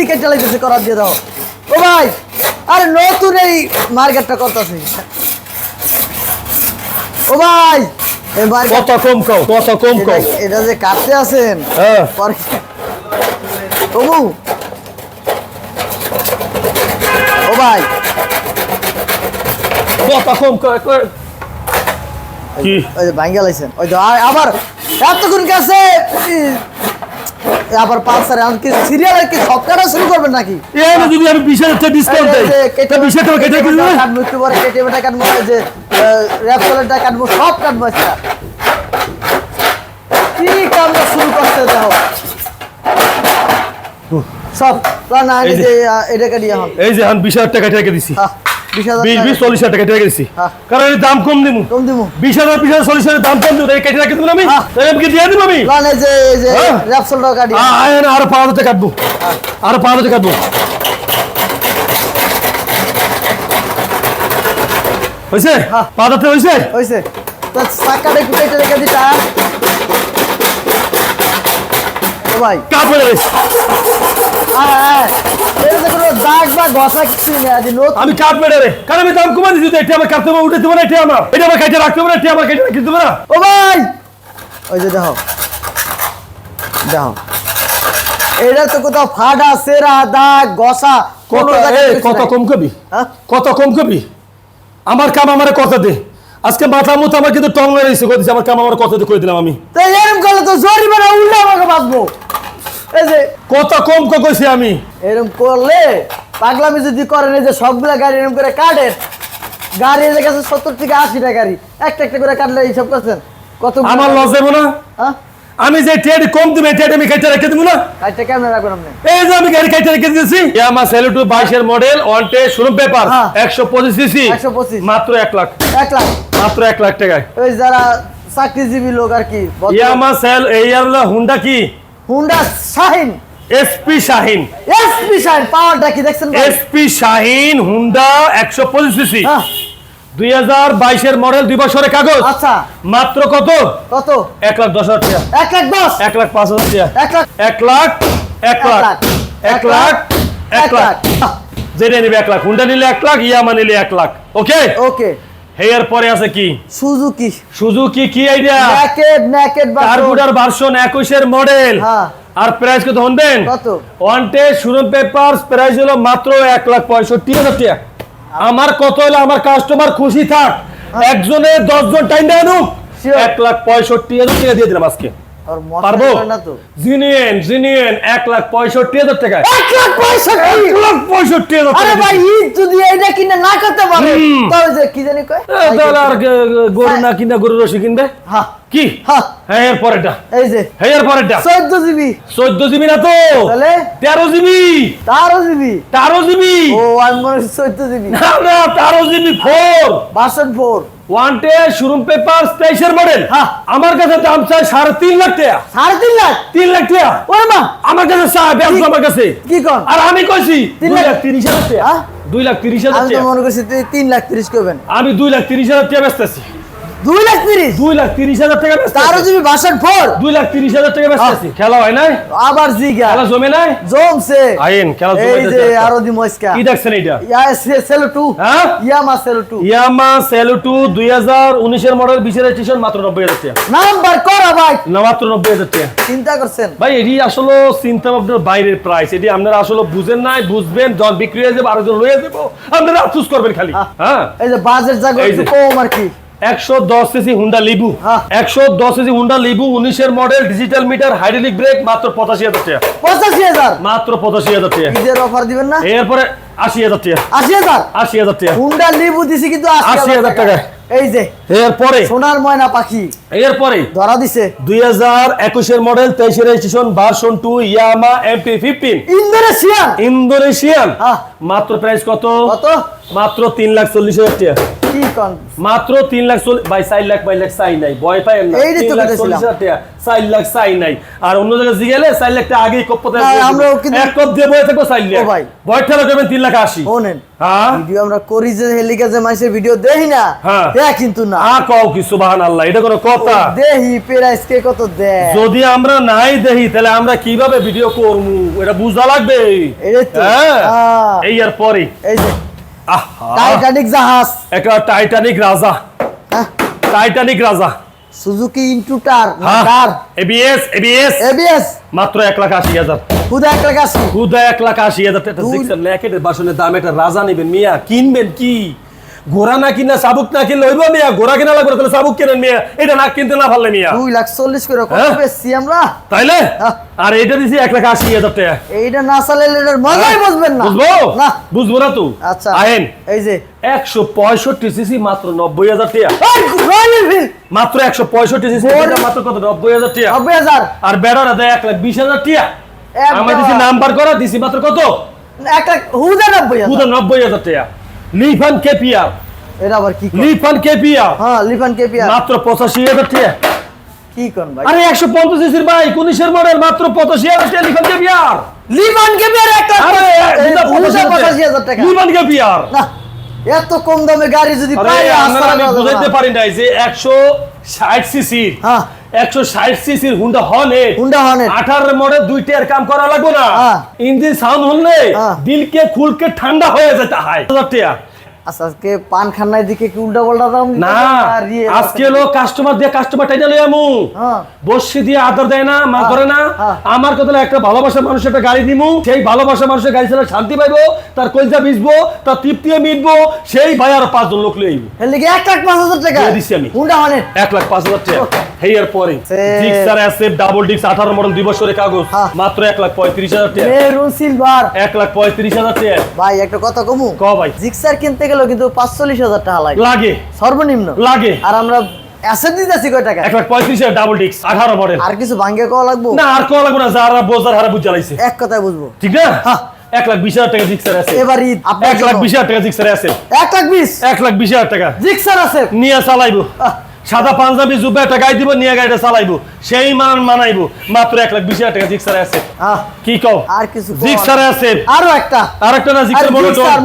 দিকে চালাইতেছে করার দিয়ে দাও। ও ভাই আরে নতুন এই মার্কেটটা করতেছে। ও ভাই কত কম কও কত কম কও? এটা- যে কাটতে আছেন? হ্যাঁ। তবু ও ভাই। কত কম কও কও। কি? ওই ভাঙ্গা লাইছেন। ওই আবার এতক্ষণ কাছে আবার পালসার এখন কি সিরিয়াল কি সব শুরু করবেন নাকি? এই না যদি আমি বিশ হাজার ডিসকাউন্ট দেই তা বিশ হাজার কেটে দিবি? কাটবো একটু পরে কেটিএমটা কাটবো এই যে র্যাপসোলেটটা কাটবো সব কাটবো আজকে। কি কামটা শুরু করতে দেখো। সব প্ল্যান আনি এই যে- এটা কাটি এখন। এই যে আমি বিশ হাজার টাকা রেখে দিছি। টাকা। দিছি। হ্যাঁ। কারণ দাম কম দিমু। কম দিবো বিশ হাজার বিশ হাজার চল্লিশ হাজার দাম কম দিব কেটে রেখে দেবো আমি? দিয়ে আমি? কাটি। আরও পাঁচ হাজার কাটবো। আরও পাঁচ হাজার কাটবো। হয়েছে? হ্যাঁ। পাঁচ হাজার হয়েছে? হয়েছে। তো চাকাটা একটু কেটে রেখে দিই ভাই। কাপ আমি মেরে রে। কারণ আমি দাম কমা দিচ্ছি তো এটা আমার কাটতে হবে উঠে দেবো না এটা আমার। এটা আমার কাটে রাখতে হবে না এটা আমার কাটে রাখতে দেবো না। ও ভাই! ওই যে দেখো। দেখো। এটা তো কোথাও ফাটা সেরা দাগ কত কোনো কত কম কবি? হ্যাঁ? কত কম কবি? আমার কাম আমার কত দে। আজকে মাথা মতো আমার কিন্তু টং দিছে? আমার কাম আমার কত দে কই দিলাম আমি। তো এরকম করলে তো জরিমানা উল্টা আমাকে বাঁচবো। এই যে কত কম ক কইছি আমি। এরকম করলে পাগলামি যদি করেন এই যে সবগুলা গাড়ি এরকম করে কাটেন গাড়ি এসে গেছে সত্তর থেকে আশি টাকা গাড়ি একটা একটা করে কাটলে এইসব করছেন? কত আমার লস দেবো না। হ্যাঁ? আমি যে টেড কম দিবে টেড আমি কেটে রেখে দেবো না। একটা ক্যামেরা রাখবেন আপনি? এই যে আমি গাড়ি কেটে রেখে দিয়েছি ইয়ামা সেলুটু বাইশের মডেল ওয়ান টে শোরুম পেপার হ্যাঁ। একশো পঁচিশ সিসি 125 মাত্র এক লাখ। এক লাখ। মাত্র এক লাখ টাকায়। ওই যারা চাকরিজীবী লোক আর কি ইয়ামা সেল এই হলো হুন্ডা কি? Honda Shine. SP Shine. SP Shine পাওয়ারটা কি দেখছেন? এসপি শাহিন হুন্ডা একশো পঁচিশ সিসি। দুই হাজার বাইশের মডেল দুই বছরের কাগজ। আচ্ছা। মাত্র কত? কত? এক লাখ দশ হাজার টাকা। এক লাখ দশ? এক লাখ পাঁচ হাজার টাকা। এক লাখ এক লাখ এক লাখ। এক লাখ এক লাখ। যেটা নিবে এক লাখ। হুন্ডা নিলে এক লাখ ইয়ামা নিলে এক লাখ। ওকে ওকে পরে আছে কি? সুজুকি। সুজুকি কি idea naked naked carburettor version একুশের মডেল হ্যাঁ। আর প্রাইস কত হনবেন কত? ওয়ান্টে শুরু পেপার প্রাইস হলো মাত্র এক লাখ পঁয়ষট্টি হাজার টাকা। আমার কত হলো? আমার কাস্টমার খুশি থাক। একজনে দশজন টাইম দেয় এক লাখ পঁয়ষট্টি হাজার টাকা দিয়ে দিলাম আজকে। পারব? করে না তো। জিনিয়েন জিনিয়েন এক লাখ পঁয়ষট্টি হাজার টাকায় এক লাখ পঁয়ষট্টি? এক লাখ পঁয়ষট্টি হাজার আরে ভাই ঈদ যদি এটা কিনে না করতে পারে তাহলে কি জানি কয়? তাহলে আর গরু না কিনা গরু রসি কিনবে? হ্যাঁ। কি? হ্যাঁ এর এই যে। হ্যাঁ এর জিবি। চোদ্দ জিবি না তো? তাহলে? তেরো জিবি। তেরো জিবি। তেরো জিবি। ও আমি মনে হচ্ছে চোদ্দ জিবি। না না তেরো GB four version four one টে শোরুম পেপার তেইশের মডেল। আমার কাছে দাম চাই সাড়ে তিন লাখ টাকা। সাড়ে তিন লাখ? তিন লাখ টাকা। ওরে মা। আমার কাছে চাই ব্যবসা আমার কাছে। কি কন? আর আমি কইছি তিন লাখ- তিরিশ হাজার টাকা। হ্যাঁ? দুই লাখ তিরিশ হাজার আমি মনে করছি তিন লাখ তিরিশ করবেন। আমি দুই লাখ তিরিশ হাজার টাকা বেচতেছি দুই লাখ তিরিশ। দুই লাখ তিরিশ হাজার টাকা তেরো জিবি বাসন ফোর। দুই লাখ তিরিশ হাজার টাকা বেচতেছি খেলা হয় নাই? আবার জিগা। খেলা জমে নাই? জমছে। আইন খেলা এই যে আরও দি মস্কা কি দেখছেন এটা ইয়া সেলো টু। হ্যাঁ? ইয়ামা সেলো টু। ইয়ামা সেলুটু দুই হাজার উনিশের মডেল বিশের স্টেশন মাত্র নব্বই হাজার টাকা। নাম্বার করা ভাই। না মাত্র নব্বই হাজার টাকা। চিন্তা করছেন? ভাই এটি আসলে চিন্তা ভাবনার বাইরের প্রাইস এটি আপনারা আসলে বুঝেন নাই বুঝবেন যখন বিক্রি হয়ে যাবে আরেকজন লয়ে যাব। আপনারা আফসুস করবেন খালি। হ্যাঁ? এই যে বাজেট একটু যে। কম আর কি। একশো দশ সিসি হুন্ডা লিবু। একশো দশ সিসি হুন্ডা লিবু উনিশের model digital meter hydraulic brake মাত্র পঁচাশি হাজার টাকা। পঁচাশি হাজার? মাত্র পঁচাশি হাজার টাকা। ঈদের অফার দিবেন না? এরপরে আশি হাজার টাকা। আশি হাজার? আশি হাজার টাকা। হুন্ডা লিবু দিছি কিন্তু আশি হাজার টাকা। এই যে এরপরে? সোনার ময়না পাখি। এরপরে? ধরা দিছে। দুই হাজার একুশের মডেল তেইশের registration version two Yamaha MP fifteen Indonesian? Indonesian. মাত্র প্রাইস কত? কত? মাত্র তিন লাখ চল্লিশ হাজার টাকা। মাত্র তিন লাখ ভাই চার লাখ পাঁচ লাখ চাই নাই ভয় পাই না। তিন লাখ চল্লিশ হাজার চার লাখ চাই নাই। আর অন্য জায়গায় জিগেলে চার আগেই কপ এক কপ দিয়ে বয়ে থাকব চার লাখ। ভাই। ভয় ঠেলা করবেন তিন লাখ আশি। শোনেন হ্যাঁ? ভিডিও আমরা করি যে হেলিকা যে মাসের ভিডিও দেই না? হ্যাঁ। কিন্তু না। আ কও কি সুবাহান আল্লাহ এটা কোনো কথা। দেহি প্রাইস কে কত দেয়? যদি আমরা নাই দেখি তাহলে আমরা কীভাবে ভিডিও করব এটা বুঝা লাগবে। এই তো। হ্যাঁ? হ্যাঁ। এই আর পরে। এই যে টাইটানিক জাহাজ। একটা টাইটানিক রাজা। হ্যাঁ। টাইটানিক রাজা। সুজুকি ইনটুটার টার হ্যাঁ। এবিএস এবিএস এবিএস মাত্র এক লাখ আশি হাজার। খুদা এক লাখ আশি। খুদা এক লাখ আশি হাজার। ল্যাকেটের বাসনের দাম একটা রাজা নেবেন মিয়া। কিনবেন কি? ঘোড়া না কিনা সাবুক না কিনলে হইব মিয়া। ঘোড়া কিনা লাগবে তাহলে সাবুক কিনেন মিয়া। এটা না কিনতে না পারলে মিয়া। দুই লাখ চল্লিশ করে কত হ্যাঁ? বেশি আমরা? তাইলে? হ্যাঁ। আর এটা দিছি এক লাখ আশি হাজার টাকা। এইটা না চালাইলে এটার মজাই বুঝবেন না। বুঝব? না। বুঝব না তো। আচ্ছা। আহেন। এই যে। একশো পঁয়ষট্টি সিসি মাত্র নব্বই হাজার টাকা। মাত্র একশো পঁয়ষট্টি সিসি মাত্র কত? নব্বই হাজার টাকা। নব্বই হাজার। আর বেড়ারা দেয় এক লাখ বিশ হাজার টাকা। আমার দিছি নাম্বার করা দিছি মাত্র কত? এক লাখ হুদা নব্বই হাজার। পুরো নব্বই হাজার টাকা। লিফান কেপিয়া। এটা আবার কি? লিফান কেপিয়া। হ্যাঁ লিফান কেপিয়া। মাত্র পঁচাশি হাজার টাকা। কি কোন ভাই? আরে একশো পঞ্চাশ সিসির ভাই কুনিশের মডেল মাত্র পঁচাশি হাজার টাকা লিফান কেপিয়া লিফান কেপিয়ার একটা আরে হাজার টাকা। Lifan KPR. না এত কম দামে গাড়ি যদি পাই আপনারা আমি বুঝাইতে পারি নাই যে একশো ষাট সিসির হ্যাঁ। একশো ষাট সিসির হুন্ডা হর্নেট হুন্ডা হর্নেট। আঠারো মডেল দুইটার কাম করা লাগবে না। ইঞ্জিন সাউন্ড হল না দিলকে খুলকে ঠান্ডা হয়ে যায় হয় আচ্ছা আজকে পান খান্নার দিকে কি উল্টা পাল্টা দাম না? ইয়ে আজকে লোক কাস্টমার দিয়ে কাস্টমার লই আমু। হ্যাঁ। দিয়ে আদর দেয় না মা করে না। হ্যাঁ। আমার কথা একটা মানুষের একটা গাড়ি দিমু সেই মানুষের গাড়ি চালা শান্তি পাইবো তার কলজা ভিজবো তার তৃপ্তিও মিটবো সেই ভাই আর পাঁচজন লোক লই আইবো। এর লিগে এক লাখ পাঁচ হাজার টাকা। দিয়ে দিছি আমি। হুন্ডা এক লাখ পাঁচ হাজার টাকা। হেই এর পরে। ডাবল ডিক্স আঠারো মডেল দুই বছরের কাগজ। হ্যাঁ। মাত্র এক লাখ পঁয়ত্রিশ হাজার টাকা। মেরুন সিলভার এক লাখ পঁয়ত্রিশ হাজার টাকা। ভাই একটা কথা কমু? ক ভাই? জিক্সার কিনতে গেলেও কিন্তু পাঁচচল্লিশ হাজার টাকা লাগে। লাগে। সর্বনিম্ন। লাগে। আর আমরা অ্যাসেট দিতেছি কয় টাকা এক লাখ পঁয়ত্রিশ হাজার ডাবল ডিক্স আঠারো মডেল আর কিছু ভাঙ্গে লাগবো? না আর লাগবো না যারা বোঝার হারা বুঝ জ্বালাইছে এক কথায় বুঝব। ঠিক না। এক লাখ বিশ হাজার টাকা জিক্সার আছে। এবার ঈদ এক লাখ বিশ হাজার টাকা জিক্সার আছে। এক লাখ বিশ? এক লাখ বিশ হাজার টাকা। জিক্সার আছে। নিয়ে চালাইবো। সাদা পাঞ্জাবি জুব্বা একটা গাই দিব নিয়ে গাড়িটা চালাইবো। সেই মান মানাইবো। মাত্র এক লাখ বিশ হাজার টাকা জিক্সার আছে। কি কও? আর কিছু জিক্সার। আছে। আরও একটা। আর একটা না জিক্সার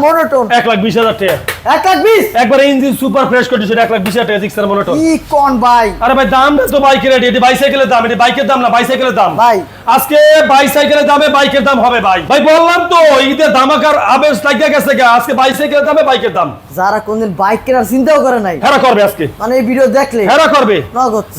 মোনোটোন এক লাখ বিশ হাজার টাকা। এক লাখ বিশ? একবার ইঞ্জিন সুপার ফ্রেশ কন্ডিশন এক লাখ বিশ হাজার টাকা জিক্সার মোনোটোন কি কোন ভাই? আরে ভাই দাম তো বাইকের রেট এটি বাইসাইকেলের দাম এটি বাইকের দাম না বাইসাইকেলের দাম। ভাই। আজকে বাইসাইকেলের দামে বাইকের দাম হবে ভাই। ভাই বললাম তো ঈদের ধামাকার আবেশ লাগিয়ে গেছে আজকে বাইসাইকেলের দামে বাইকের দাম। যারা কোনদিন বাইক কেনার চিন্তাও করে নাই। হেরা করবে আজকে। মানে এই ভিডিও দেখলে হেরা করবে।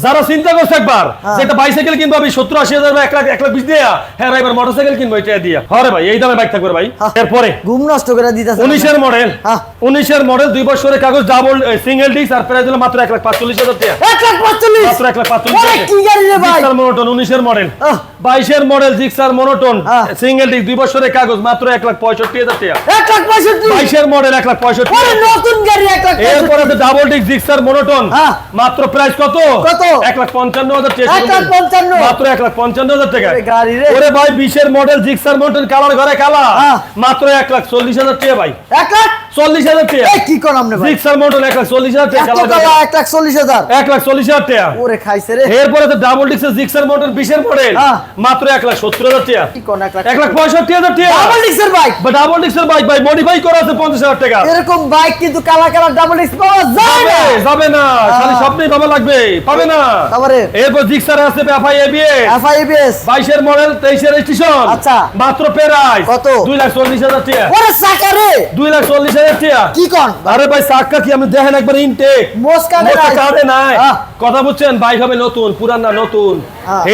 যারা চিন্তা করছে একবার হ্যাঁ। একটা বাইসাইকেল কিনবো আমি সত্তর আশি হাজার এক লাখ এক লাখ বিশ দিয়া হ্যাঁ এবার মোটরসাইকেল কিনবো এটা দিয়া। হরে ভাই এই দামে বাইক থাকবে ভাই। হ্যাঁ। এরপরে ঘুম নষ্ট করে দিতেছে। উনিশের মডেল হ্যাঁ। উনিশের মডেল দুই বছরের কাগজ ডাবল সিঙ্গেল ডিস্ক আর প্রাইস হলো মাত্র এক লাখ পাঁচচল্লিশ হাজার টাকা। এক লাখ পাঁচচল্লিশ? মাত্র এক লাখ পাঁচচল্লিশ মনোটন উনিশের মডেল বাইশের মডেল জিক্সার মনোটন হ্যাঁ। সিঙ্গেল ডিস্ক দুই বছরের কাগজ মাত্র এক লাখ পঁয়ষট্টি হাজার টাকা। এক লাখ পঁয়ষট্টি? বাইশের মডেল এক লাখ পঁয়ষট্টি নতুন গাড়ি এক লাখ এরপরে ডাবল ডিস্ক জিক্সার মনোটন হ্যাঁ। মাত্র প্রাইস কত কত? এক লাখ পঞ্চান্ন হাজার পঞ্চান্ন। মাত্র এক লাখ পঞ্চান্ন হাজার টাকা ওরে। ভাই বিশের মডেল জিক্সার মডেল কালার ঘরে কালা হ্যাঁ। মাত্র এক লাখ চল্লিশ হাজার টাকা ভাই এক লাখ চল্লিশ হাজার টাকা। কি আপনি জিক্সার এক লাখ চল্লিশ হাজার টাকা। এক লাখ চল্লিশ হাজার? এক লাখ চল্লিশ হাজার টাকা। ওরে খাইছে রে। এরপরে তো ডাবল ডিক্সের মডেল বিশের মডেল হ্যাঁ। মাত্র এক লাখ সত্তর হাজার টাকা। কি কোন এক লাখ এক লাখ পঁয়ষট্টি হাজার টাকা। ডাবল ডিক্সের বাইক বা ডাবল ডিক্সের বাইক ভাই মডিফাই করা আছে পঞ্চাশ হাজার টাকা। এরকম বাইক কিন্তু কালা কালা ডাবল ডিক্স পাওয়া যাবে, যাবে না। খালি হ্যাঁ। স্বপ্নেই বাবা লাগবে পাবে না। তারপরে? এরপর জিক্সার আছে এফআই এবিএস এফআইবিএস বাইশের মডেল তেইশের স্টেশন আচ্ছা। মাত্র প্রাইস কত? দুই লাখ চল্লিশ হাজার টাকা। ওরে দুই লাখ চল্লিশ হাজার কি কোন? আরে ভাই কি? দেখেন একবার ইনটেক মোস্কা নাই। কথা বুঝছেন? বাইক হবে নতুন পুরান না নতুন।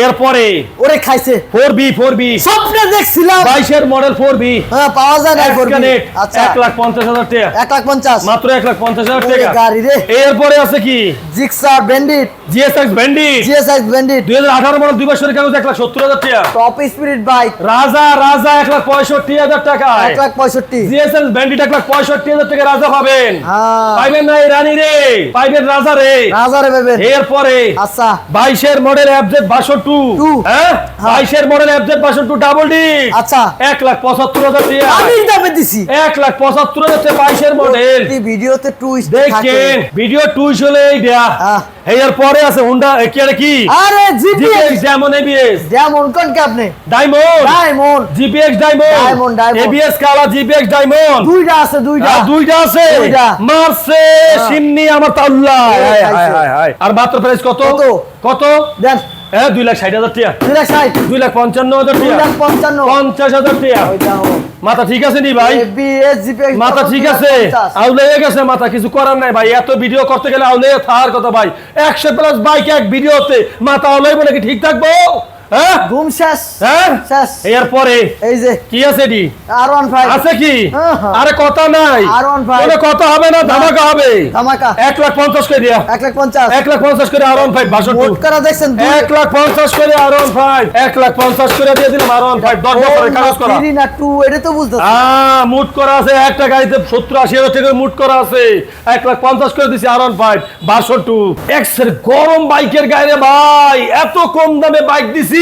এরপরে ওরে খাইছে। Four B four B. স্বপ্নে দেখছিলাম। বাইশের মডেল ফোর বি হ্যাঁ পাওয়া যায় না করবি আচ্ছা। এক লাখ পঞ্চাশ হাজার টাকা। এক লাখ পঞ্চাশ। মাত্র এক লাখ পঞ্চাশ হাজার ওরে টাকা। গাড়ি রে। এরপরে আছে কি? জিক্সার ব্যান্ডিট জিএসএক্স ভেন্ডি জিএসএক্স ব্যান্ডিট দুই হাজার আঠারো মডেল দুই বছরের কাগজ এক লাখ সত্তর হাজার টাকা। টপ স্পিরিট বাইক রাজা রাজা এক লাখ পঁয়ষট্টি হাজার টাকা এক লাখ পঁয়ষট্টি। জিএসএল ব্যান্ডিট এক লাখ পঁয়ষট্টি হাজার টাকা রাজা পাবেন। হ্যাঁ। পাইবেন না রানী রে। পাইবেন রাজা রে। রাজারে ভেবেন এরপরে আচ্ছা। বাইশের মডেল অ্যাবজেট বাসন টু। হ্যাঁ? বাইশের model FZ version two double disc. আচ্ছা। এক লাখ পঁচাত্তর হাজার দামে দিছি। এক লাখ পঁচাত্তর হাজার বাইশের মডেল। ভিডিওতে টুইস্ট দেখেন ভিডিও টুইস হলে এই দেয়া। এর পরে আছে হুন্ডা কি আরে কি? আরে জিপিএক্স জিপিএক্স যেমন এবিএস যেমন কোন কে আপনি? Diamond diamond GPX diamond Diamond, Diamond। ABS কালা জিপিএক্স ডায়মন্ড দুইটা আছে দুইটা। দুইটা আছে। মারছে সিন্নি আমার তাল্লা। আর মাত্র প্রাইস কত? কত? দেন। হ্যাঁ দুই লাখ ষাট হাজার টাকা দুই লাখ ষাট। দুই লাখ পঞ্চান্ন হাজার দুই লাখ পঞ্চান্ন। পঞ্চাশ হাজার টিয়া। মাথা ঠিক আছে নি ভাই? মাথা ঠিক আছে। আউলে গেছে মাথা কিছু করার নাই ভাই। এত ভিডিও করতে গেলে আউলে থাকার কথা ভাই। একশো প্লাস বাইক এক ভিডিওতে মাথা আউলাই বলে কি ঠিক থাকব? হ্যাঁ? ঘুম শেষ। হ্যাঁ? শেষ। এরপরে? এই যে। কি আছে ডি আর ওয়ান ফাইভ আছে কি? হ্যাঁ, হ্যাঁ। আরে কথা নাই। R15 কোনো কথা হবে না ধামাকা হবে। ধামাকা। এক লাখ পঞ্চাশ করে দিয়া। এক লাখ পঞ্চাশ। এক লাখ পঞ্চাশ করে আর ওয়ান ফাইভ বাসন মোট করা দেখছেন এক লাখ পঞ্চাশ করে আর ওয়ান ফাইভ এক লাখ পঞ্চাশ করে দিয়ে দিলাম আর ওয়ান ফাইভ দশ কাগজ করা। থ্রি না টু এটা তো বুঝতে আহ, মুট করা আছে একটা গাড়িতে সত্তর আশি হাজার টাকা মুট করা আছে। এক লাখ পঞ্চাশ করে দিছি আর ওয়ান ফাইভ বারোশো টু এক্সের গরম বাইকের গাড়ি ভাই এত কম দামে বাইক দিছি।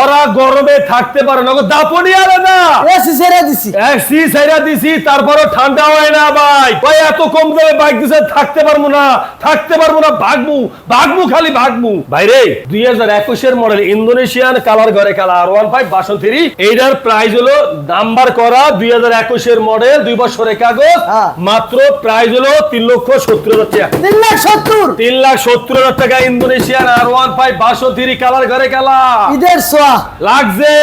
ওরা গরমে থাকতে পারে না। দাপনি না। এসি ছেড়ে দিছি। এসি সাইরা দিছি তারপরও ঠান্ডা হয় না ভাই। ভাই এত কম দামে বাইক দিছে থাকতে পারব না। থাকতে পারব না ভাগমু ভাগমু খালি ভাগমু ভাইরে দুই হাজার একুশের মডেল ইন্দোনেশিয়ান কালার ঘরে colour R one five version three এইটার প্রাইস হলো নাম্বার করা দুই হাজার একুশের মডেল দুই বছরের কাগজ। হ্যাঁ। মাত্র প্রাইস হলো তিন লক্ষ সত্তর হাজার টাকা। তিন লাখ সত্তর। তিন লাখ সত্তর হাজার টাকা Indonesian R one five version three colour ঘরে কালা ঈদের সোয়া লাগছে।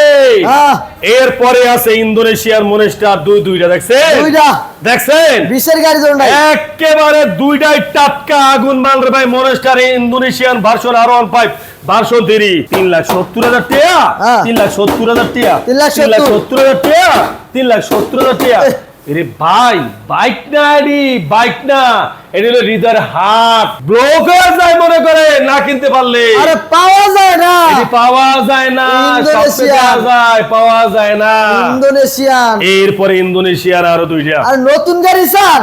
এরপরে আছে ইন্দোনেশিয়ার মনেস্টার দুই দুইটা দেখছেন? দুইটা। দেখছেন? বিশের গাড়ি একেবারে দুইটাই টাটকা আগুন মানরে ভাই monster Indonesian version R one five. Version তিন লাখ সত্তর হাজার হ্যাঁ। তিন লাখ সত্তর হাজার তিন লাখ সত্তর। হাজার তিন লাখ সত্তর হাজার রে ভাই বাইক না বাইক না। এটি হলো হৃদয়ের হয়ে যায় মনে করে না কিনতে পারলে। আরে পাওয়া যায় না। পাওয়া যায় না পাওয়া যায় পাওয়া যায় না। ইন্দোনেশিয়ান। এরপরে ইন্দোনেশিয়ার আরও দুইটা আর নতুন গাড়ি স্যার।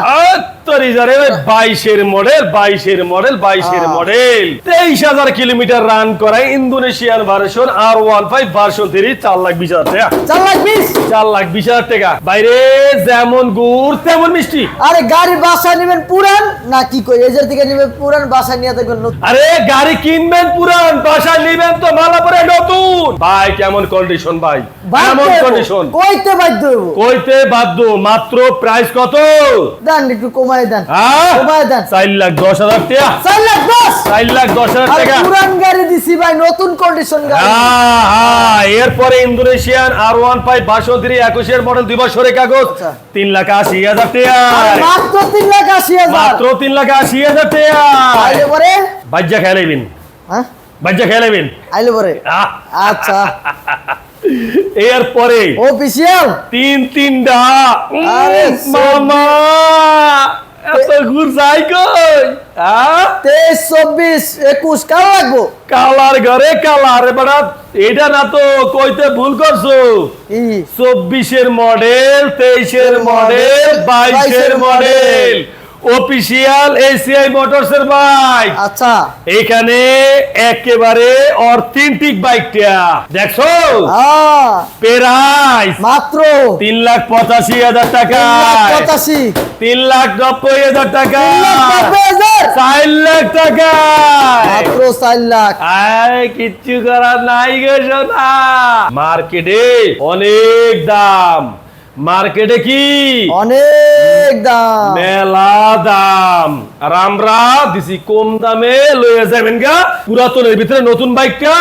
বাইশের মডেল বাইশের মডেল বাইশের মডেল তেইশ হাজার কিলোমিটার রান করায় Indonesian version R one five version three চার লাখ বিশ হাজার টাকা। চার লাখ বিশ? চার লাখ বিশ হাজার টাকা। বাইরে যেমন গুড় তেমন মিষ্টি। আরে গাড়ি বাসা নেবেন পুরান না কি কই এজের থেকে নেবেন পুরান বাসা নিয়ে দেখবেন আরে গাড়ি কিনবেন পুরান বাসায় নিবেন তো মালা পরে নতুন। ভাই কেমন কন্ডিশন ভাই? কেমন কন্ডিশন কইতে বাধ্য কইতে বাধ্য মাত্র প্রাইস কত? দেন একটু দেন। হ্যাঁ? দেন। চার লাখ দশ হাজার টাকা। চার লাখ দশ? চার লাখ দশ হাজার টাকা। পুরান গাড়ি দিছি ভাই নতুন কন্ডিশন গাড়ি। হ্যাঁ, হ্যাঁ, এরপরে Indonesian R one five version three একুশের মডেল দুই বছরের কাগজ আচ্ছা। তিন লাখ আশি হাজার টাকা। মাত্র তিন লাখ আশি হাজার। মাত্র তিন লাখ আশি হাজার টাকা। আইলে পরে? বাজ্যা খেলাইবেন হ্যাঁ? বাজ্যা খেলাইবেন আইলে পরে? আচ্ছা। এরপরে অফিসিয়াল তিন তিনটা। মামা এত ঘুর যাই কই? তেইশ চব্বিশ একুশ কার লাগবো? কালার ঘরে কালার বেড়া এটা না তো কইতে ভুল করছ। চব্বিশের মডেল তেইশের মডেল বাইশের মডেল অফিসিয়াল এসিআই মোটরস এর বাইক আচ্ছা। এখানে একেবারে অথেন্টিক বাইকটা দেখছ? হ্যাঁ। প্রাইস মাত্র। তিন লাখ পঁচাশি হাজার টাকা পঁচাশি। তিন লাখ নব্বই হাজার টাকা চার লাখ টাকা মাত্র চার লাখ। আয় কিচ্ছু করার নাই গো সোনা। মার্কেটে অনেক দাম। মার্কেটে কি? অনেক দাম। মেলা দাম। আর আমরা দিছি কম দামে লয়ে যাবেন গা। পুরাতনের ভিতরে নতুন বাইকটা।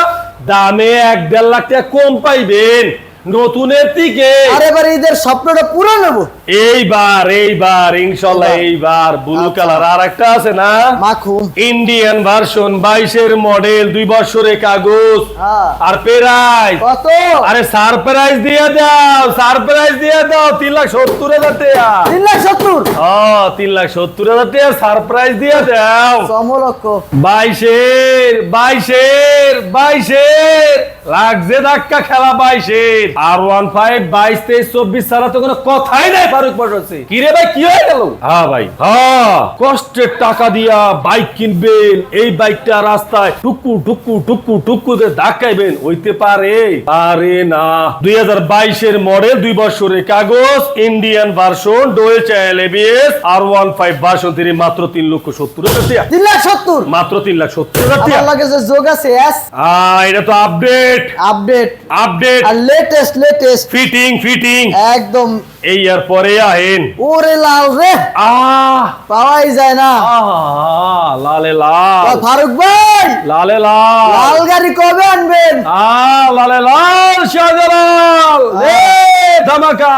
দামে এক দেড় লাখ টাকা কম পাইবেন। নতুনের থেকে আর এবার ঈদের স্বপ্নটা পুরো নেব। এইবার এইবার ইনশাল্লাহ এইবার। ব্লু আচ্ছা। কালার আর একটা আছে না? মাখুম। ইন্ডিয়ান ভার্সন বাইশের মডেল দুই বছরের কাগজ। হ্যাঁ। আর প্রাইস কত? আরে সারপ্রাইজ দিয়ে দাও সারপ্রাইজ দিয়ে দাও তিন লাখ সত্তর হাজার টাকা। তিন লাখ সত্তর? ও তিন লাখ সত্তর হাজার টাকা সারপ্রাইজ দিয়ে দাও। সমলক্ষ। বাইশের বাইশের বাইশের। লাগছে ধাক্কা খেলা বাইশের। আর ওয়ান ফাইভ বাইশ তেইশ চব্বিশ ছাড়া তো কোনো কথাই নাই ফারুক মোটরসে কি রে ভাই কি হয়ে গেল? হ্যাঁ ভাই হ্যাঁ। কষ্টের টাকা দিয়া বাইক কিনবেন এই বাইকটা রাস্তায় টুকু টুকু টুকু টুকু দিয়ে ধাক্কাইবেন হইতে পারে? পারে না। দুই হাজার বাইশের মডেল দুই বছরের কাগজ Indian version dual channel ABS R one five version তিনি মাত্র তিন লক্ষ সত্তর হাজার তিন লাখ সত্তর? মাত্র তিন লাখ সত্তর হাজার লাগে যে যোগ আছে এটা তো আপডেট আপডেট আপডেট আর লেটেস্ট লেটেস্ট ফিটিং ফিটিং একদম। এই আর পরে আহেন। ওরে লাল রে। আহ। পাওয়াই যায় না। আহ, লালে লাল। ফারুক ভাই। লালে লাল। লাল গাড়ি কবে আনবেন? আহ, লালে লাল শাহজালাল। ধামাকা।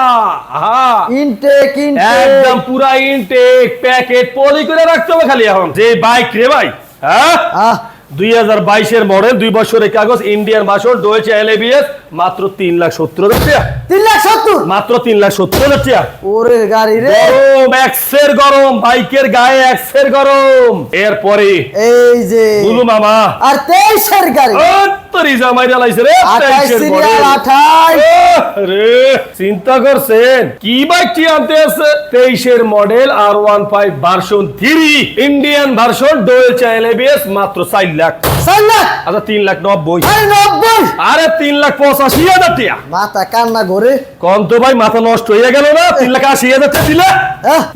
আহা। ইনটেক একদম ইনটেক পুরা ইনটেক প্যাকেট পলি করে রাখতে হবে খালি এখন। যে বাইক রে ভাই হ্যাঁ? দুই হাজার বাইশের মডেল দুই বছরের কাগজ ইন্ডিয়ান ডোয়েছে এলএবিএস মাত্র তিন লাখ সত্তর হাজার টাকা তিন লাখ সত্তর? মাত্র তিন লাখ সত্তর হাজার টাকা ওরে গাড়ি রে। গরম এক্সের গরম বাইকের গায়ে এক্সের গরম। এরপরে এই যে বুলু মামা। আর তেইশের গাড়ি। তোরি জামাই লাইছে রে আঠাশ 23 এর সিরিয়াল model। আঠাশ। রে চিন্তা করছেন? কি বাইকটি আনতে আছে? তেইশের model R one five version three. Indian version dual channel ABS মাত্র চার লাখ। চার লাখ? আচ্ছা তিন লাখ নব্বই। নব্বই? আরে তিন লাখ পঁচাশি হাজার টাকা মাথা কান্না ঘরে কম তো ভাই মাথা নষ্ট হয়ে গেল না তিন লাখ আশি হাজার দিলে।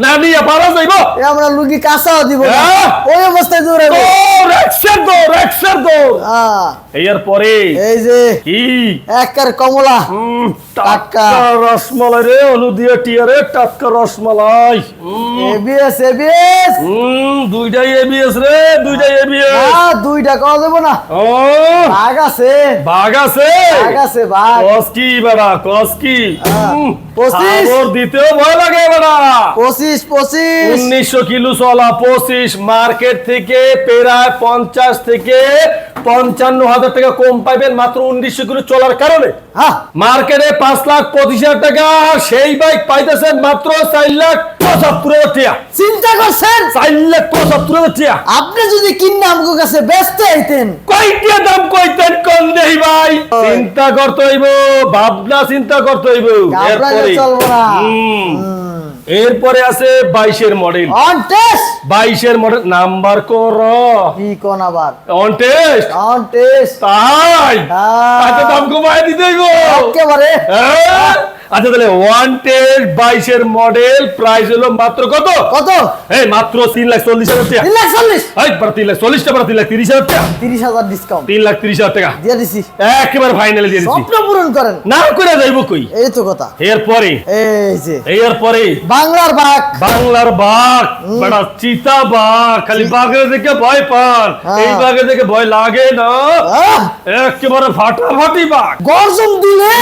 না নিয়ে পারা যাইব। আমরা লুঙ্গি কাঁচাও দিব! ওই অবস্থায় দৌড়, এক্সের দৌড়, এক্সের দৌড়। এর পরে এই যে কি? একের কমলা। টাটকা। রসমালাই রে হলুদিয়া টিয়ারে টাটকা রসমালাই। Um, ABS ABS. উম, দুইটাই এবিএস রে দুইটাই এবিএস। না দুইটা করা দেবো না। ও ভাগ আছে। বাঘ আছে। ভাগ আছে ভাগ কস কি বেড়া কস কি? হ্যাঁ। পঁচিশ। খবর দিতেও ভয় লাগে পঁচিশ পঁচিশ। উনিশশো কিলো চলা পঁচিশ মার্কেট থেকে প্রায় পঞ্চাশ থেকে পঞ্চান্ন হাজার টাকা কম পাইবেন মাত্র উনিশশো কিলো চলার কারণে। মার্কেটে পাঁচ লাখ পঁচিশ হাজার টাকা সেই বাইক পাইতেছেন মাত্র চার লাখ পঁচাত্তর হাজার টাকা। চিন্তা করছেন? চার লাখ পঁচাত্তর হাজার টাকা। আপনি যদি কিনে আমগো কাছে ব্যস্ত আইতেন কয়টা দাম কইতেন কম নেই ভাই? চিন্তা করতে হইব ভাবনা চিন্তা করতে হইব। চলবো না। এরপরে আছে বাইশের মডেল অন বাইশের মডেল নাম্বার কর। কি কোন আবার? অনটেস্ট অনটেস্ট অন টেস্ট তাই? হ্যাঁ। আচ্ছা দাম কমায় দিতে একেবারে। হ্যাঁ? আচ্ছা তাহলে ওয়ান্টেড বাইশের মডেল প্রাইস হলো মাত্র কত? কত? এই মাত্র তিন লাখ চল্লিশ হাজার টাকা। তিন লাখ চল্লিশ? তিন লাখ চল্লিশ টাকা তিন লাখ তিরিশ হাজার টাকা। তিরিশ হাজার ডিসকাউন্ট তিন লাখ তিরিশ হাজার টাকা। দিয়ে দিছি। একেবারে ফাইনালে দিয়ে দিচ্ছি স্বপ্ন পূরণ করেন। না করে যাইব কই? এই তো কথা। এরপরে? এই যে। এরপরে? বাংলার বাঘ। বাংলার বাঘ। বড় চিতা বাঘ। খালি বাঘের দেখে ভয় পান। হ্যাঁ। এই বাঘের দেখে ভয় লাগে না। একেবারে ফাটাফাটি বাঘ। গর্জন দিলে।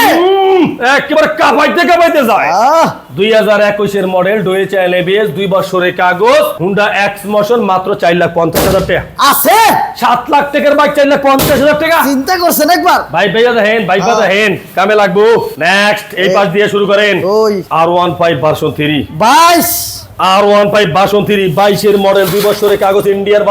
একেবারে কাঁপাইতে কাঁপাইতে যায়। দুই হাজার একুশের মডেল ডোয়ে চাইল এবিএস দুই বছরের কাগজ হুন্ডা এক্স মোশন মাত্র চার লাখ পঞ্চাশ হাজার টাকা। আছে? সাত লাখ টাকার বাইক চার লাখ পঞ্চাশ হাজার টাকা। চিন্তা করছেন একবার? ভাই ভাইয়া দেখেন ভাই ভাইয়া দেখেন কামে লাগবো। নেক্সট এই পাশ দিয়ে শুরু করেন। R one five version three বাইশ। R one five version three বাইশের মডেল দুই বছরের কাগজ ইন্ডিয়ার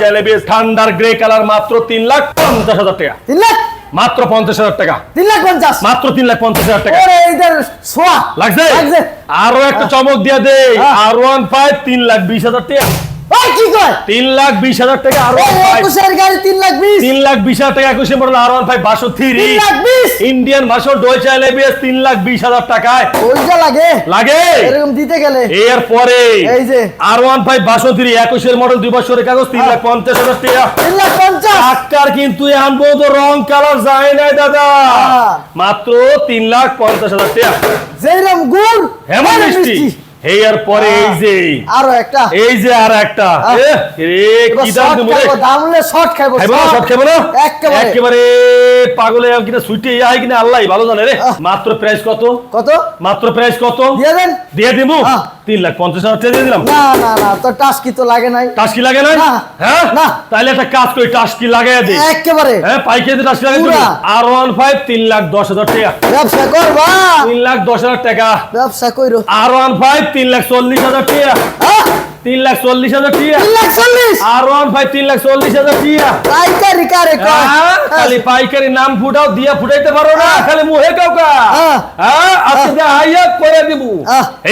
চাইল এবিএস ঠান্ডার গ্রে কালার মাত্র তিন লাখ পঞ্চাশ হাজার টাকা। তিন লাখ? মাত্র পঞ্চাশ হাজার টাকা। তিন লাখ পঞ্চাশ। মাত্র তিন লাখ পঞ্চাশ হাজার টাকা। লাগছে? আরও একটা চমক দিয়ে দে হ্যাঁ। আর ওয়ান ফাইভ তিন লাখ বিশ হাজার টাকা। তিন লাখ বিশ হাজার টাকা আর ওই ওয়ান ফাইভ একুশের গাড়ি তিন লাখ বিশ। তিন লাখ বিশ হাজার টাকা একুশে model R one five three তিন লাখ ইন্ডিয়ান ভার্সন ডোয়ে চাইল এবিএস তিন লাখ বিশ হাজার টাকায়। ওইটা লাগে। লাগে? এরকম দিতে গেলে। এর পরে এই যে। R one five version three একুশের মডেল দুই বছরের কাগজ তিন লাখ পঞ্চাশ হাজার টাকা। তিন লাখ পঞ্চাশ। ডাক্তার কিন্তু এখন পর্যন্ত রং কালার যায় নাই দাদা। হ্যাঁ। মাত্র তিন লাখ পঞ্চাশ হাজার টাকা। যেরকম গুড় হেমন মিষ্টি। আর পরে এই যে আরও একটা। এই যে আর একটা। রে, কি দাম শর্ট রে? খাইবো দাম হলে শর্ট খাইবো খাইবো না, short। সব খাইবো না? একেবারে। একেবারে পাগলে কিনা সুইটে আই কিনা আল্লাহ ভালো জানে রে। মাত্র প্রাইস কত? কত? মাত্র প্রাইস কত? দিয়ে দেন। দিয়ে দিব? আহ। লাখ পঞ্চাশ হাজার টাকা দিলাম। না না না তো টাস কি তো লাগে নাই। টাস্কি লাগে না না। হ্যাঁ? না। তাহলে একটা কাজ করি টাস্কি লাগাই দে একেবারে। হ্যাঁ পাইকারি টাস্কি লাগাই দিবি। আর ওয়ান ফাইভ তিন লাখ দশ হাজার টাকা। ব্যবসা করবা। তিন লাখ দশ হাজার টাকা। ব্যবসা কইরো। আর ওয়ান ফাইভ তিন লাখ চল্লিশ হাজার টাকা। আহ, তিন লাখ চল্লিশ হাজার টিয়া। তিন লাখ চল্লিশ? আর ওয়ান ফাইভ তিন লাখ চল্লিশ হাজার টিয়া। পাইকারি কারে হ্যাঁ, খালি পাইকারি নাম ফুটাও দিয়া ফুটাইতে পারো না খালি মুহে কাউকা হ্যাঁ। হ্যাঁ আজকে করে দিব।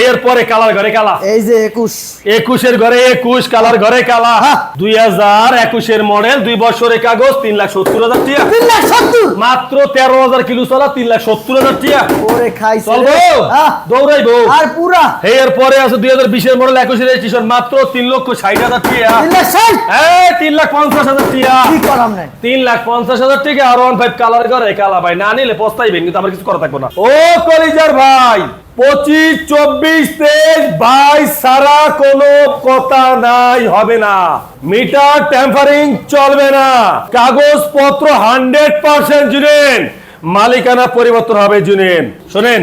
এর পরে কালার ঘরে কালা এই যে একুশ। একুশের ঘরে একুশ কালার ঘরে কালা হ্যাঁ। দুই হাজার একুশের মডেল দুই বছরের কাগজ তিন লাখ সত্তর হাজার টিয়া। তিন লাখ সত্তর? মাত্র তেরো হাজার কিলো চলা তিন লাখ সত্তর হাজার টিয়া। ওরে খাইছে চলবো দৌড়াইবো। আর পুরা। এর পরে আছে দুই হাজার বিশের মডেল একুশের রেজিস্ট্রেশন মাত্র তিন লক্ষ ষাট হাজার টিয়া তিন লাখ পঞ্চাশ হাজার টিয়া কি করাম নাই? তিন লাখ পঞ্চাশ হাজার টাকা আর ওয়ান ফাইভ কালার করে কালা ভাই। না নিলে পস্তাইবেন কিন্তু আমার কিছু করা থাকব না। ও কলিজার ভাই পঁচিশ চব্বিশ তেইশ বাইশ সারা কোনো কথা নাই হবে না। মিটার টেম্পারিং চলবে না। কাগজপত্র হান্ড্রেড পার্সেন্ট জুনেন। মালিকানা পরিবর্তন হবে জুনেন। শোনেন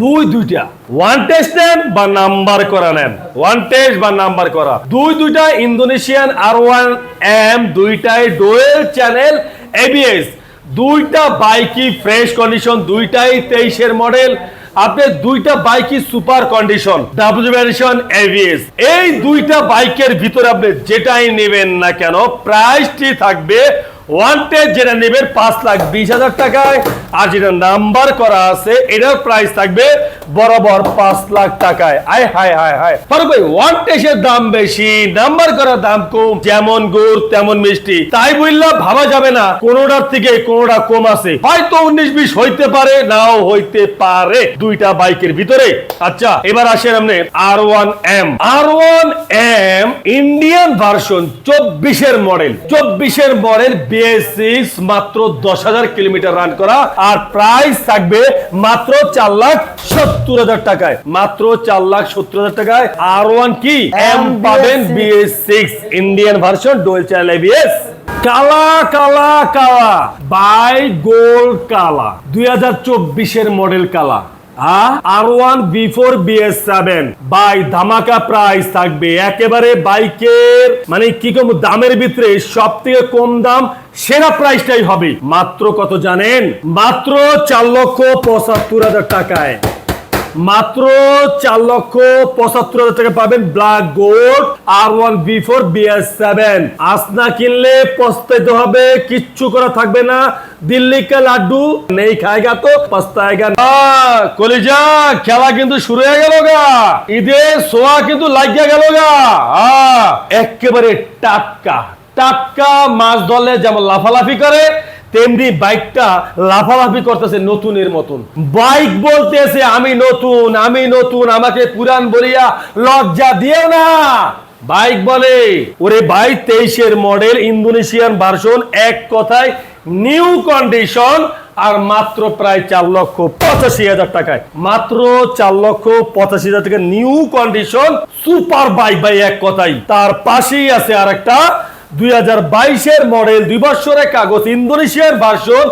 দুই, দুইটা। ওয়ান টেস্ট নেন বা নাম্বার করা নেন। ওয়ান টেস্ট বা নাম্বার করা। দুই, দুইটা ইন্দোনেশিয়ান আর ওয়ান এম দুইটাই ডোয়েল চ্যানেল এবিএস দুইটা বাইকই ফ্রেশ কন্ডিশন দুইটাই তেইশের মডেল আপনি দুইটা বাইকই super condition W variation ABS এই দুইটা বাইকের ভিতরে আপনি যেটাই নেবেন না কেন প্রাইসটি থাকবে ওয়ান্টেড যেটা নেবেন পাঁচ লাখ বিশ হাজার টাকায়, আর যেটা নাম্বার করা আছে, এটার প্রাইস থাকবে বরাবর পাঁচ লাখ টাকায়। আয়, হায় হায় হায়। ফারুক ভাই ওয়ান্টেজের দাম বেশি নাম্বার করার দাম কম, যেমন গুড়, তেমন মিষ্টি। তাই বললাম ভাবা যাবে না, কোনোটার থেকে কোনোটা কম আছে। হয়তো উনিশ, বিশ হইতে পারে, নাও হইতে পারে। দুইটা বাইকের ভিতরে। আচ্ছা এবার আসেন আপনি R one M R one M Indian version চব্বিশের মডেল চব্বিশের মডেল বিএস সিক্স মাত্র দশ হাজার কিলোমিটার রান করা আর প্রাইস থাকবে মাত্র চার লাখ সত্তর হাজার টাকায়। মাত্র চার লাখ সত্তর হাজার টাকায়। আর ওয়ান কি? এম পাবেন BS six Indian version dual channel ABS কালা কালা কালা। বাই গোল কালা। দুই হাজার চব্বিশের মডেল কালা। R one B four BS seven by ধামাকা প্রাইস থাকবে। একেবারে বাইকের মানে কি কম দামের ভিতরে সব থেকে কম দাম সেরা প্রাইসটাই হবে। মাত্র কত জানেন? মাত্র চার লক্ষ পঁচাত্তর হাজার টাকায়। মাত্র চার লক্ষ পঁচাত্তর হাজার টাকা পাবেন black gold R one B four BS seven. আসনা কিনলে পস্তাইতে হবে, কিচ্ছু করা থাকবে না। দিল্লি কা লাড্ডু, নেই খায়গা তো, পস্তায়গা না। কলিজা, খেলা কিন্তু শুরু হয়ে গেল গা। ঈদে সোয়া কিন্তু লাগিয়া গেল গা। একেবারে টাটকা টাটকা মাছ ধরলে যেমন লাফালাফি করে তেমনি বাইকটা লাফালাফি করতেছে নতুনের মতন। বাইক বলতেছে আমি নতুন আমি নতুন, আমাকে পুরান বলিয়া লজ্জা দিয়ে না। বাইক বলে, ওরে বাইক তেইশের মডেল ইন্দোনেশিয়ান ভার্সন এক কথায় নিউ কন্ডিশন আর মাত্র প্রায় চার লক্ষ পঁচাশি হাজার টাকায়। মাত্র চার লক্ষ পঁচাশি হাজার টাকা নিউ কন্ডিশন সুপার বাইক ভাই এক কথাই তার পাশেই আছে আর একটা দুই হাজার মডেল, দুই বছরের কাগজ, ইন্দোনেশিয়ার ভার্সন।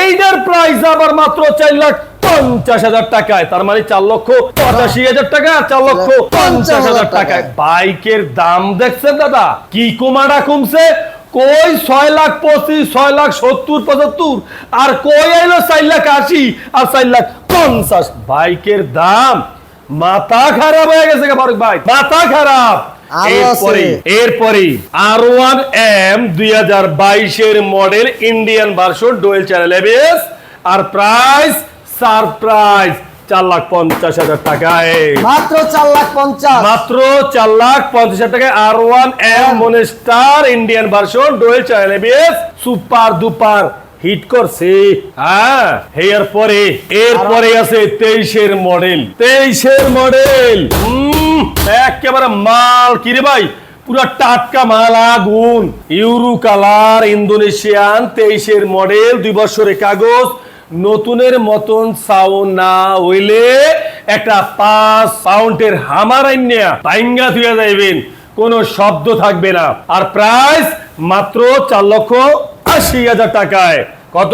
এইটার প্রাইস আবার মাত্র চার লাখ পঞ্চাশ হাজার টাকায়। তার মানে চার লক্ষ পঁচাশি হাজার টাকা, চার লক্ষ পঞ্চাশ হাজার টাকায়। বাইকের দাম দেখছেন দাদা, কি কমাটা কমছে? কই ছয় লাখ পঁচিশ, ছয় লাখ সত্তর, পঁচাত্তর? আর কই আইলো চার লাখ আশি আর চার লাখ পঞ্চাশ? বাইকের দাম মাথা খারাপ হয়ে গেছে ফারুক ভাই, মাথা খারাপ। এরপরে আর ওয়ান এম দুই হাজার বাইশের model Indian version dual channel ABS আর প্রাইস সারপ্রাইজ চার লাখ পঞ্চাশ হাজার টাকায়। মাত্র চার লাখ পঞ্চাশ। মাত্র চার লাখ পঞ্চাশ হাজার টাকায় R one M monster Indian version dual channel ABS super duper hit করছে। হ্যাঁ এরপরে এরপরে আছে তেইশের মডেল তেইশের মডেল একেবারে মাল কিরে ভাই? পুরো টাটকা মাল, আগুন। ইউরু কালার, ইন্দোনেশিয়ান, তেইশের মডেল, দুই বছরের কাগজ, নতুনের মতন সাউন্ড না হইলে একটা পাঁচ পাউন্ডের হামার আইনিয়া বাইঙ্গা থুয়া যাইবেন। কোনো শব্দ থাকবে না। আর প্রাইস মাত্র চার লক্ষ আশি হাজার টাকায়। কত?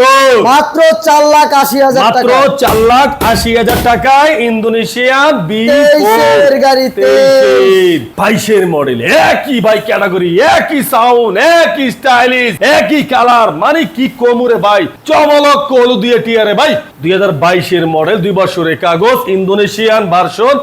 মাত্র চার লাখ আশি হাজার মাত্র চার লাখ আশি হাজার টাকায় ইন্দোনেশিয়া বি তেইশের গাড়ি, তেইশ। বাইশের মডেল একই ভাই ক্যাটাগরি একই সাউন্ড একই স্টাইলিশ একই কালার মানে কি কমুরে ভাই? চমলক কলু দিয়ে টিয়ারে ভাই। দুই হাজার বাইশের মডেল দুই বছরের কাগজ ইন্দোনেশিয়ান ভার্সন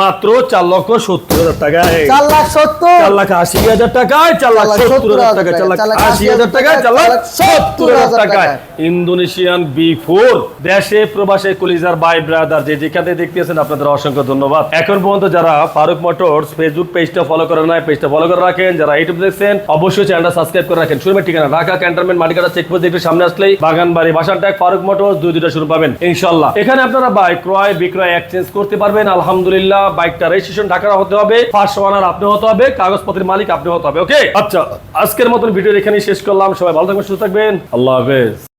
মাত্র চার লক্ষ সত্তর হাজার টাকায়। চার লাখ সত্তর। চার লাখ আশি হাজার টাকায় চার লাখ সত্তর হাজার টাকায় চার লাখ আশি হাজার টাকায় চার লাখ সত্তর হাজার টাকায়। ইন্দোনেশিয়ান বি ফোর দেশে প্রবাসে কলিজার বাই ব্রাদার যে যেখানে দেখতেছেন আপনাদের অসংখ্য ধন্যবাদ। এখন পর্যন্ত যারা ফারুক মোটরস ফেসবুক পেজটা ফলো করে নাই পেজটা ফলো করে রাখেন। যারা ইউটিউব দেখছেন অবশ্যই চ্যানেলটা সাবস্ক্রাইব করে রাখেন। শুরু ঠিকানা ঢাকা ক্যান্টনমেন্ট মাটিকাটা চেকপোস্ট দেখে সামনে আসলেই বাগানবাড়ি বাসান ট্যাগ ফারুক মোটরস দুই দুইটা শুরু পাবেন ইনশাল্লাহ এখানে আপনারা বাইক ক্রয় বিক্রয় এক্সচেঞ্জ করতে পারবেন। আলহামদুলিল্লাহ বাইকটা রেজিস্ট্রেশন ঢাকার হতে হবে ফার্স্ট ওয়ানার আপনি হতে হবে কাগজপত্রের মালিক আপনি হতে হবে ওকে আচ্ছা। আজকের মতন ভিডিও এখানেই শেষ করলাম সবাই ভালো থাকবেন সুস্থ থাকবেন আল্লাহ হাফেজ।